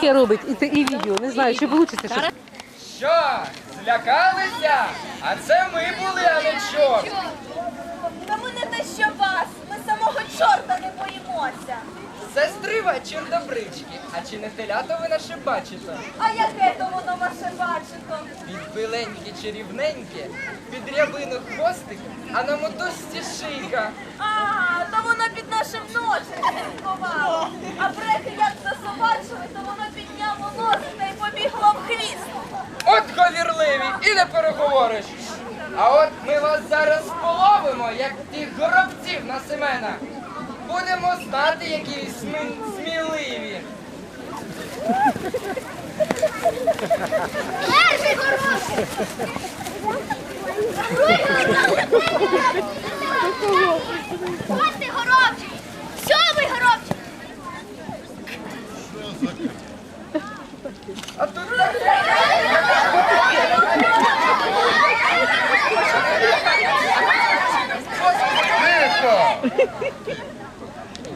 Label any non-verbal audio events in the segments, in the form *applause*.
таке робить, і, те- і відео. Не знаю, чи вийде щось. Що? Злякалися? А це ми були, а не чорт. Та ми не те, що вас. Ми самого чорта не боїмося. Чорнобрички. А чи не телято ви наше бачите? А яке то воно ваше бачито? Під биленькі чарівненькі, під рябину хвостик, а на мотузці шийка. А, то воно під нашим носом слідкувало. А брехи як засобачили, то воно підняло носи та й побігло в хвіст. От говірливі, і не переговориш. А от ми вас зараз половимо, як тих горобців на Семена. Будемо знати, які сми- сміливі. Перший хороший! Шостий горобчик! Сьомий горобчик! А тут так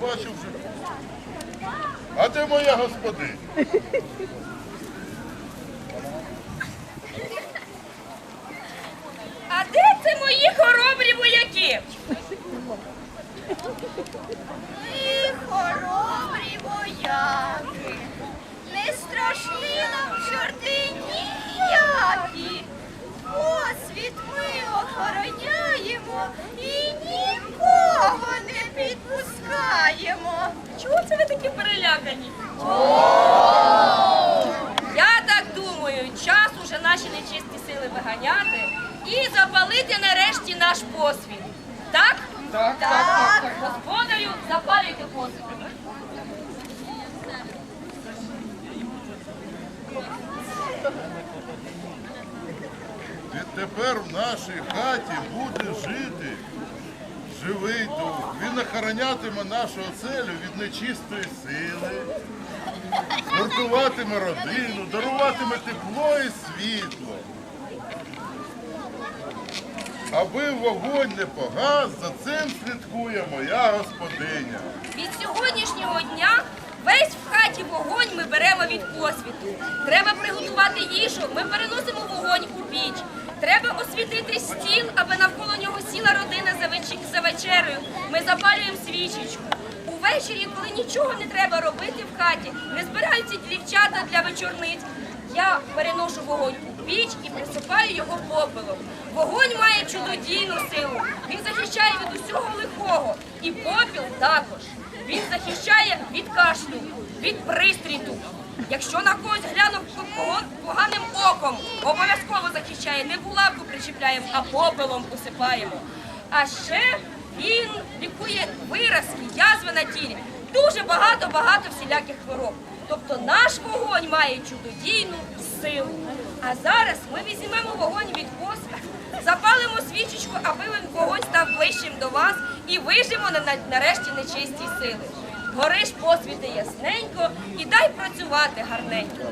Бачу вже. А де моя господиня? *laughs* А де це мої хоробрі вояки? І хоробрі вояки! Не страшні нам чорти ніякі! Освіт ми охороняємо і нікого не підпускаємо! Такі перелякані? Я так думаю, час уже наші нечисті сили виганяти і запалити нарешті наш посвіт. Так? Так, так, так. Господарю, запалюйте посвіт. Відтепер в нашій хаті буде жити живий дух. Він охоронятиме нашу оселю від нечистої сили, гуртуватиме родину, даруватиме тепло і світло. Аби вогонь не погас, за цим слідкує моя господиня. Від сьогоднішнього дня весь в хаті вогонь ми беремо від посвіту. Треба приготувати їжу, ми переносимо вогонь у піч. Треба освітити стіл, аби навколо нього сіла родина за, веч... за вечерею. Ми запалюємо свічечку. Увечері, коли нічого не треба робити в хаті, не збираються дівчата для вечорниць. Я переношу вогонь у піч і присипаю його попелом. Вогонь має чудодійну силу. Він захищає від усього лихого. І попіл також. Він захищає від кашлю, від пристріту. Якщо на когось глянув поганим оком, обов'язково захищає. Не булавку причіпляємо, а попелом посипаємо. А ще він лікує виразки, язви на тілі. Дуже багато-багато всіляких хвороб. Тобто наш вогонь має чудодійну силу. А зараз ми візьмемо вогонь від посвіту, запалимо свічечку, аби вогонь став ближчим до вас і вижимо на- нарешті нечисті сили. Гориш посвіти ясненько і дай працювати гарненько.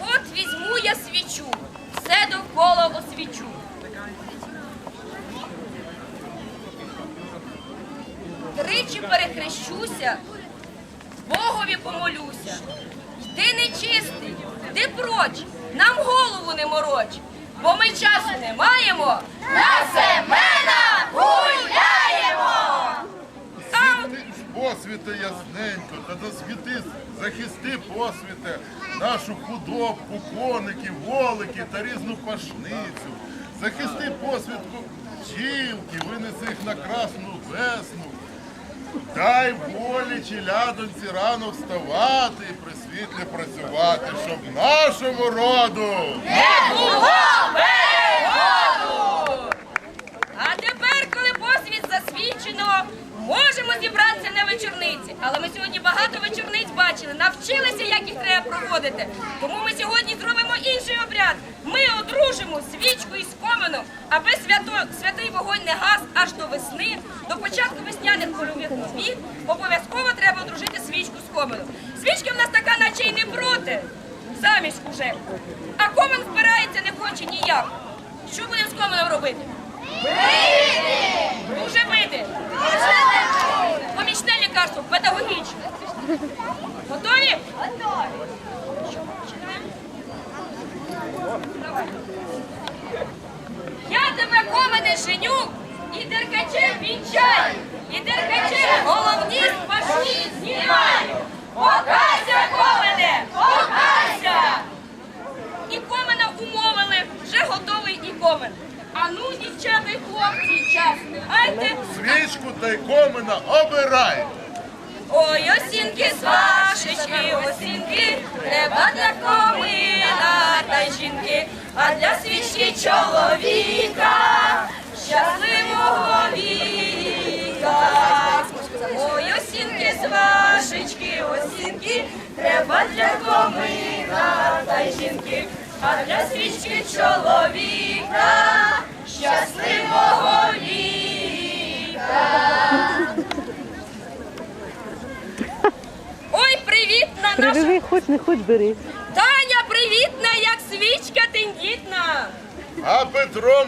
От візьму я свічу, все довкола освічу. Тричі перехрещуся, Богові помолюся. Йди нечистий, йди проч, нам голову не мороч, бо ми часу не маємо. На Семена гуляємо! Посвіти ясненько, та засвіти, захисти посвіте нашу худобку, коники, волики та різну пашницю. Захисти посвітку бджілки, винеси їх на красну весну. Дай волі челядонці рано вставати і при світлі працювати, щоб нашому роду. не було. А тепер, коли посвіт засвідчено, можемо зібратися на вечорниці. Але ми сьогодні багато вечорниць бачили, навчилися, як їх треба проводити. Тому ми сьогодні зробимо інший обряд. Ми одружимо свічку із коменом, аби свято, святий вогонь не гас аж до весни, до початку весняних польових можете, заміж уже. А комен збирається, не хоче ніяк. Що будемо з коменом робити? Бити! Дуже бити! Помічне лікарство, педагогічне. Готові? Готові. Що, починаємо? Я тебе комене женю і деркачем вінчаю, і деркачем головні спашні знімаю. Пока! Комен. А ну, дівчата й хлопці, час не гайте, Свічку та й комина обирай. Ой, осінки, свашечки, осінки, треба для комина та й жінки, а для свічки чоловіка, щасливого віка. Ой, осінки, свашечки, осінки, треба для комина та й жінки, а для свічки чоловіка, щасливого віка. Ой, привітна нашу... Привіт, хоч не хоч бери. Таня, привітна, як свічка тендітна. А Петро